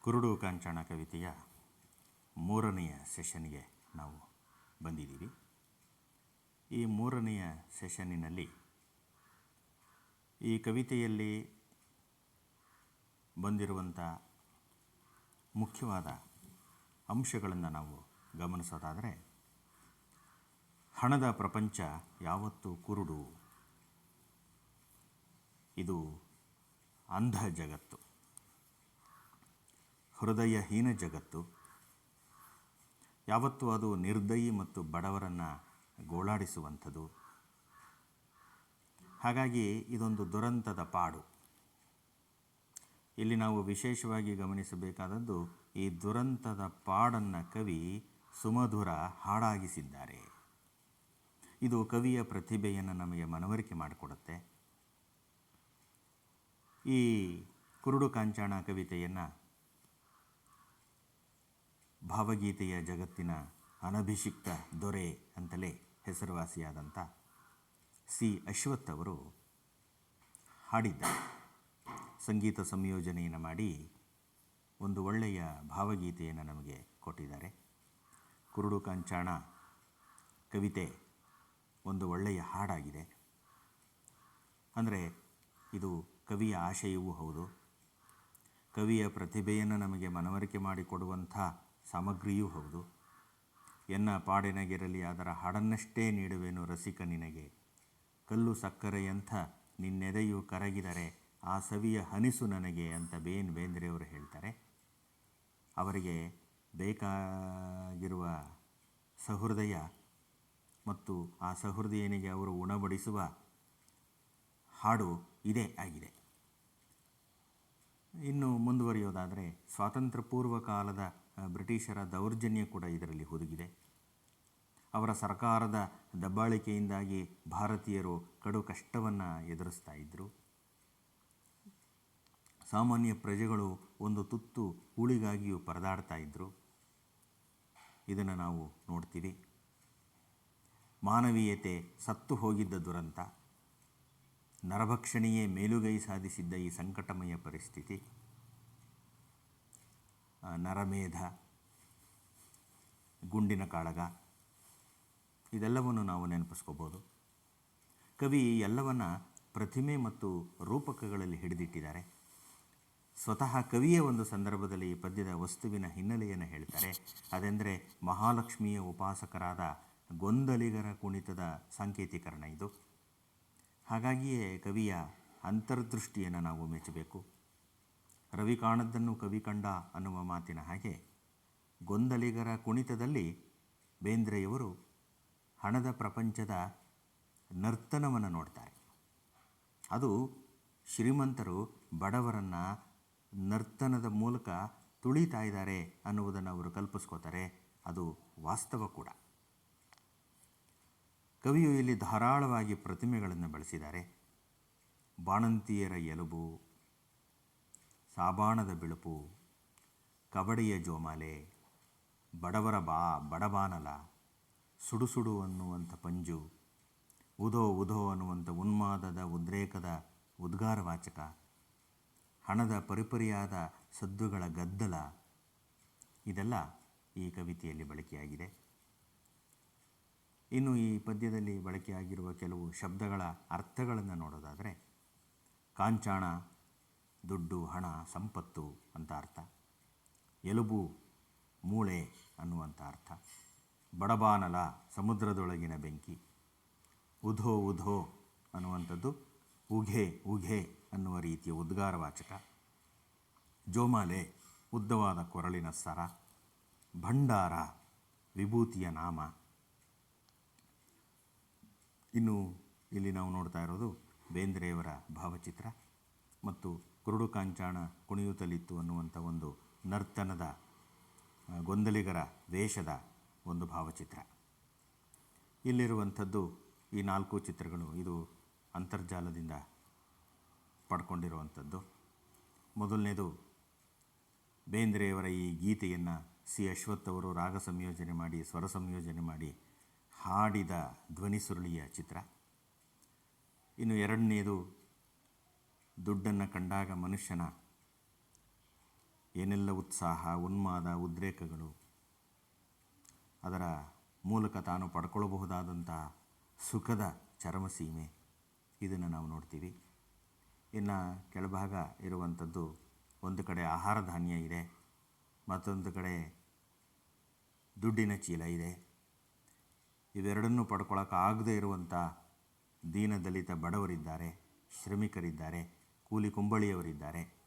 ಕುರುಡು ಕಾಂಚಾಣ ಕವಿತೆಯ ಮೂರನೆಯ ಸೆಷನ್ಗೆ ನಾವು ಬಂದಿದ್ದೀವಿ. ಈ ಮೂರನೆಯ ಸೆಷನ್ನಿನಲ್ಲಿ ಈ ಕವಿತೆಯಲ್ಲಿ ಬಂದಿರುವಂಥ ಮುಖ್ಯವಾದ ಅಂಶಗಳನ್ನು ನಾವು ಗಮನಿಸೋದಾದರೆ, ಹಣದ ಪ್ರಪಂಚ ಯಾವತ್ತೂ ಕುರುಡು, ಇದು ಅಂಧ ಜಗತ್ತು. ಹೃದಯಹೀನ ಜಗತ್ತು. ಯಾವತ್ತೂ ಅದು ನಿರ್ದಯಿ ಮತ್ತು ಬಡವರನ್ನು ಗೋಳಾಡಿಸುವಂಥದ್ದು. ಹಾಗಾಗಿ ಇದೊಂದು ದುರಂತದ ಪಾಡು. ಇಲ್ಲಿ ನಾವು ವಿಶೇಷವಾಗಿ ಗಮನಿಸಬೇಕಾದದ್ದು, ಈ ದುರಂತದ ಪಾಡನ್ನು ಕವಿ ಸುಮಧುರ ಹಾಡಾಗಿಸಿದ್ದಾರೆ. ಇದು ಕವಿಯ ಪ್ರತಿಭೆಯನ್ನು ನಮಗೆ ಮನವರಿಕೆ ಮಾಡಿಕೊಡುತ್ತೆ. ಈ ಕುರುಡು ಕಾಂಚಾಣ ಕವಿತೆಯನ್ನು ಭಾವಗೀತೆಯ ಜಗತ್ತಿನ ಅನಭಿಷಿಕ್ತ ದೊರೆ ಅಂತಲೇ ಹೆಸರುವಾಸಿಯಾದಂಥ ಸಿ. ಅಶ್ವಥ್ ಅವರು ಹಾಡಿದ್ದಾರೆ. ಸಂಗೀತ ಸಂಯೋಜನೆಯನ್ನು ಮಾಡಿ ಒಂದು ಒಳ್ಳೆಯ ಭಾವಗೀತೆಯನ್ನು ನಮಗೆ ಕೊಟ್ಟಿದ್ದಾರೆ. ಕುರುಡು ಕಾಂಚಾಣ ಕವಿತೆ ಒಂದು ಒಳ್ಳೆಯ ಹಾಡಾಗಿದೆ. ಅಂದರೆ ಇದು ಕವಿಯ ಆಶಯವೂ ಹೌದು. ಕವಿಯ ಪ್ರತಿಭೆಯನ್ನು ನಮಗೆ ಮನವರಿಕೆ ಮಾಡಿಕೊಡುವಂಥ ಸಾಮಗ್ರಿಯೂ ಹೌದು. ಎನ್ನ ಪಾಡಿನಗಿರಲಿ ಅದರ ಹಾಡನ್ನಷ್ಟೇ ನೀಡುವೆನು ರಸಿಕ ನಿನಗೆ. ಕಲ್ಲು ಸಕ್ಕರೆಯಂಥ ನಿನ್ನೆದೆಯು ಕರಗಿದರೆ ಆ ಸವಿಯ ಹನಿಸು ನನಗೆ ಅಂತ ಬೇನ್ ಬೇಂದ್ರೆಯವರು ಹೇಳ್ತಾರೆ. ಅವರಿಗೆ ಬೇಕಾಗಿರುವ ಸಹೃದಯ ಮತ್ತು ಆ ಸಹೃದಯನಿಗೆ ಅವರು ಉಣಬಡಿಸುವ ಹಾಡು ಇದೇ ಆಗಿದೆ. ಇನ್ನು ಮುಂದುವರಿಯೋದಾದರೆ ಸ್ವಾತಂತ್ರ್ಯ ಪೂರ್ವ ಕಾಲದ ಬ್ರಿಟಿಷರ ದೌರ್ಜನ್ಯ ಕೂಡ ಇದರಲ್ಲಿ ಹುದುಗಿದೆ. ಅವರ ಸರ್ಕಾರದ ದಬ್ಬಾಳಿಕೆಯಿಂದಾಗಿ ಭಾರತೀಯರು ಕಡು ಕಷ್ಟವನ್ನು ಎದುರಿಸ್ತಾ ಇದ್ದರು ಸಾಮಾನ್ಯ ಪ್ರಜೆಗಳು ಒಂದು ತುತ್ತು ಹೂಳಿಗಾಗಿಯೂ ಪರದಾಡ್ತಾ ಇದ್ದರು ಇದನ್ನು ನಾವು ನೋಡ್ತೀವಿ. ಮಾನವೀಯತೆ ಸತ್ತು ಹೋಗಿದ್ದ ದುರಂತ. ನರಭಕ್ಷಣೆಯೇ ಮೇಲುಗೈ ಸಾಧಿಸಿದ್ದ ಈ ಸಂಕಟಮಯ ಪರಿಸ್ಥಿತಿ. ನರಮೇಧ, ಗುಂಡಿನ ಕಾಳಗ, ಇದೆಲ್ಲವನ್ನು ನಾವು ನೆನಪಿಸ್ಕೋಬೋದು. ಕವಿ ಎಲ್ಲವನ್ನು ಪ್ರತಿಮೆ ಮತ್ತು ರೂಪಕಗಳಲ್ಲಿ ಹಿಡಿದಿಟ್ಟಿದ್ದಾರೆ. ಸ್ವತಃ ಕವಿಯ ಒಂದು ಸಂದರ್ಭದಲ್ಲಿ ಈ ಪದ್ಯದ ವಸ್ತುವಿನ ಹಿನ್ನೆಲೆಯನ್ನು ಹೇಳ್ತಾರೆ. ಅದೆಂದರೆ ಮಹಾಲಕ್ಷ್ಮಿಯ ಉಪಾಸಕರಾದ ಗೊಂದಲಿಗರ ಕುಣಿತದ ಸಾಂಕೇತೀಕರಣ ಇದು. ಹಾಗಾಗಿಯೇ ಕವಿಯ ಅಂತರ್ದೃಷ್ಟಿಯನ್ನು ನಾವು ಮೆಚ್ಚಬೇಕು. ರವಿ ಕಾಣದ್ದನ್ನು ಕವಿ ಕಂಡ ಅನ್ನುವ ಮಾತಿನ ಹಾಗೆ ಗೊಂದಲಿಗರ ಕುಣಿತದಲ್ಲಿ ಬೇಂದ್ರೆಯವರು ಹಣದ ಪ್ರಪಂಚದ ನರ್ತನವನ್ನು ನೋಡ್ತಾರೆ. ಅದು ಶ್ರೀಮಂತರು ಬಡವರನ್ನು ನರ್ತನದ ಮೂಲಕ ತುಳಿತಾ ಇದ್ದಾರೆ ಅನ್ನುವುದನ್ನು ಅವರು ಕಲ್ಪಿಸ್ಕೋತಾರೆ. ಅದು ವಾಸ್ತವ ಕೂಡ. ಕವಿಯು ಇಲ್ಲಿ ಧಾರಾಳವಾಗಿ ಪ್ರತಿಮೆಗಳನ್ನು ಬಳಸಿದ್ದಾರೆ. ಬಾಣಂತಿಯರ ಎಲುಬು ಸಾಬಾಣದ ಬಿಳುಪು ಕಬಡಿಯ ಜೋಮಾಲೆ, ಬಡವರ ಬಾ, ಬಡಬಾನಲ ಸುಡು ಸುಡು ಅನ್ನುವಂಥ ಪಂಜು, ಉದೋ ಉದೋ ಅನ್ನುವಂಥ ಉನ್ಮಾದದ, ಉದ್ರೇಕದ ಉದ್ಗಾರವಾಚಕ, ಹಣದ ಪರಿಪರಿಯಾದ ಸದ್ದುಗಳ ಗದ್ದಲ, ಇದೆಲ್ಲ ಈ ಕವಿತೆಯಲ್ಲಿ ಬಳಕೆಯಾಗಿದೆ. ಇನ್ನು ಈ ಪದ್ಯದಲ್ಲಿ ಬಳಕೆಯಾಗಿರುವ ಕೆಲವು ಶಬ್ದಗಳ ಅರ್ಥಗಳನ್ನು ನೋಡೋದಾದರೆ, ಕಾಂಚಾಣ ದುಡ್ಡು, ಹಣ, ಸಂಪತ್ತು ಅಂತ ಅರ್ಥ. ಎಲುಬು, ಮೂಳೆ ಅನ್ನುವಂಥ ಅರ್ಥ. ಬಡಬಾನಲ, ಸಮುದ್ರದೊಳಗಿನ ಬೆಂಕಿ. ಉಧೋ ಉಧೋ ಅನ್ನುವಂಥದ್ದು ಉಘೆ ಉಘೆ ಅನ್ನುವ ರೀತಿಯ ಉದ್ಗಾರವಾಚಕ. ಜೋಮಾಲೆ, ಉದ್ದವಾದ ಕೊರಳಿನ ಸರ. ಭಂಡಾರ, ವಿಭೂತಿಯ ನಾಮ. ಇನ್ನು ಇಲ್ಲಿ ನಾವು ನೋಡ್ತಾ ಇರೋದು ಬೇಂದ್ರೆಯವರ ಭಾವಚಿತ್ರ. ಮತ್ತು ಕುರುಡು ಕಾಂಚಾಣ ಕುಣಿಯುತ್ತಲಿತ್ತು ಅನ್ನುವಂಥ ಒಂದು ನರ್ತನದ ಗೊಂದಲಿಗರ ವೇಷದ ಒಂದು ಭಾವಚಿತ್ರ. ಇಲ್ಲಿರುವಂಥದ್ದು ಈ ನಾಲ್ಕು ಚಿತ್ರಗಳು ಇದು ಅಂತರ್ಜಾಲದಿಂದ ಪಡ್ಕೊಂಡಿರುವಂಥದ್ದು. ಮೊದಲನೇದು, ಬೇಂದ್ರೆಯವರ ಈ ಗೀತೆಯನ್ನು ಸಿ. ಅಶ್ವಥ್ ಅವರು ರಾಗ ಸಂಯೋಜನೆ ಮಾಡಿ, ಸ್ವರ ಸಂಯೋಜನೆ ಮಾಡಿ ಹಾಡಿದ ಧ್ವನಿ ಸುರುಳಿಯ ಚಿತ್ರ. ಇನ್ನು ಎರಡನೇದು ದುಡ್ಡನ್ನು ಕಂಡಾಗ ಮನುಷ್ಯನ ಏನೆಲ್ಲ ಉತ್ಸಾಹ, ಉನ್ಮಾದ, ಉದ್ರೇಕಗಳು ಅದರ ಮೂಲಕ ತಾನು ಪಡ್ಕೊಳ್ಳಬಹುದಾದಂಥ ಸುಖದ ಚರಮಸೀಮೆ ಇದನ್ನು ನಾವು ನೋಡ್ತೀವಿ. ಇನ್ನು ಕೆಳಭಾಗ ಇರುವಂಥದ್ದು ಒಂದು ಕಡೆ ಆಹಾರ ಧಾನ್ಯ ಇದೆ, ಮತ್ತೊಂದು ಕಡೆ ದುಡ್ಡಿನ ಚೀಲ ಇದೆ. ಇವೆರಡನ್ನೂ ಪಡ್ಕೊಳ್ಳೋಕ್ಕಾಗದೇ ಇರುವಂಥ ದೀನ ದಲಿತ ಬಡವರಿದ್ದಾರೆ, ಶ್ರಮಿಕರಿದ್ದಾರೆ. ಕೂಲಿ ಕುಂಬಳಿಯವರಿದ್ದಾರೆ.